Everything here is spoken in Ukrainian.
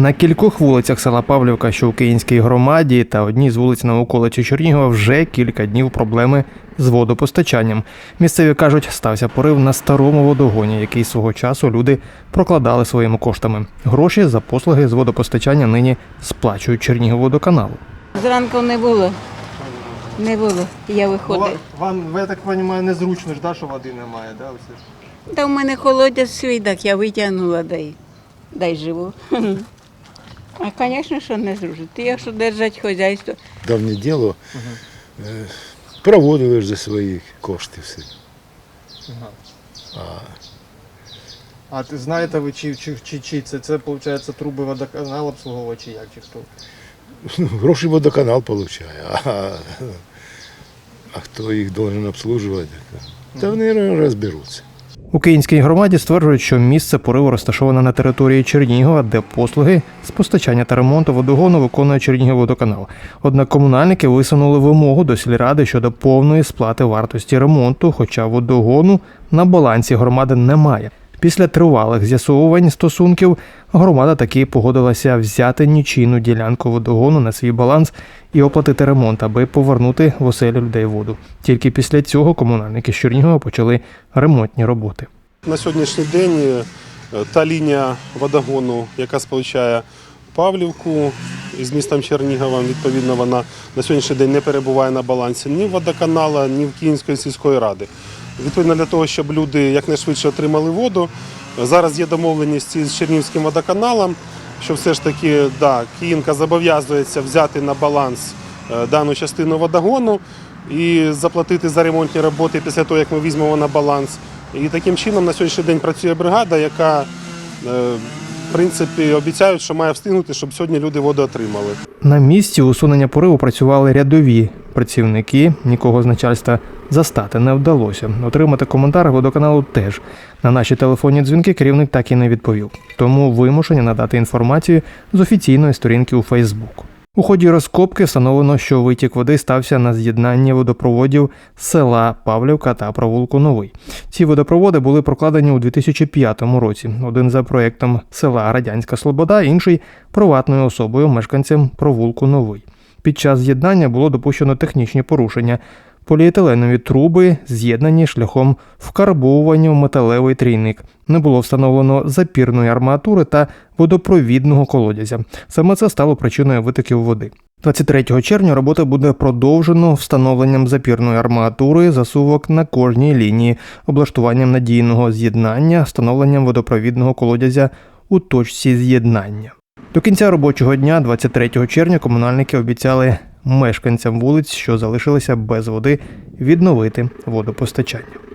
На кількох вулицях села Павлівка, що у Київській громаді, та одній з вулиць на околиці Чернігова вже кілька днів проблеми з водопостачанням. Місцеві кажуть, стався порив на старому водогоні, який свого часу люди прокладали своїми коштами. Гроші за послуги з водопостачання нині сплачують Черніговводоканалу. Зранку не було. Не було. Я виходила. Вам, я так розумію, незручно ж, да, що води немає, да? Та в мене колодязь свій, так я витягнула, дай, дай живу. А, звісно, що не зручно. Ти якщо держать хазяйство, давнє діло. Е, Проводили ж за свої кошти все. А ти знаєте ви, чи, чи, чи, чи це, це виходить, труби водоканал обслуговує, чи як, чи хто? Ну, Гроші водоканал отримує, а, а хто їх повинен обслужувати, та вони розберуться. У Київській громаді стверджують, що місце пориву розташоване на території Чернігова, де послуги з постачання та ремонту водогону виконує Чернігівводоканал. Однак комунальники висунули вимогу до сільради щодо повної сплати вартості ремонту, хоча водогону на балансі громади немає. Після тривалих з'ясовувань стосунків громада таки погодилася взяти нічийну ділянку водогону на свій баланс і оплатити ремонт, аби повернути в оселі людей воду. Тільки після цього комунальники з Чернігова почали ремонтні роботи. На сьогоднішній день е, та лінія водогону, яка сполучає Павлівку із містом Черніговом, відповідно, вона на сьогоднішній день не перебуває на балансі ні водоканала, ні в Київської сільської ради. Відповідно, для того, щоб люди якнайшвидше отримали воду, зараз є домовленість із Чернігівським водоканалом, що все ж таки да, Київка зобов'язується взяти на баланс е, дану частину водогону і заплатити за ремонтні роботи після того, як ми візьмемо на баланс. І таким чином на сьогоднішній день працює бригада, яка е, принципі обіцяють, що має встигнути, щоб сьогодні люди воду отримали. На місці усунення пориву працювали рядові працівники. Нікого з начальства застати не вдалося. Отримати коментар водоканалу теж. На наші телефонні дзвінки керівник так і не відповів. Тому вимушені надати інформацію з офіційної сторінки у Фейсбук. У ході розкопки встановлено, що витік води стався на з'єднання водопроводів села Павлівка та провулку Новий. Ці водопроводи були прокладені у 2005 році. Один за проєктом села Радянська Слобода, інший приватною особою мешканцем провулку Новий. Під час з'єднання було допущено технічні порушення. Поліетиленові труби з'єднані шляхом вкарбовування в металевий трійник. Не було встановлено запірної арматури та водопровідного колодязя. Саме це стало причиною витоків води. 23 червня робота буде продовжено встановленням запірної арматури, засувок на кожній лінії, облаштуванням надійного з'єднання, встановленням водопровідного колодязя у точці з'єднання. До кінця робочого дня, 23 червня, комунальники обіцяли мешканцям вулиць, що залишилися без води, відновити водопостачання.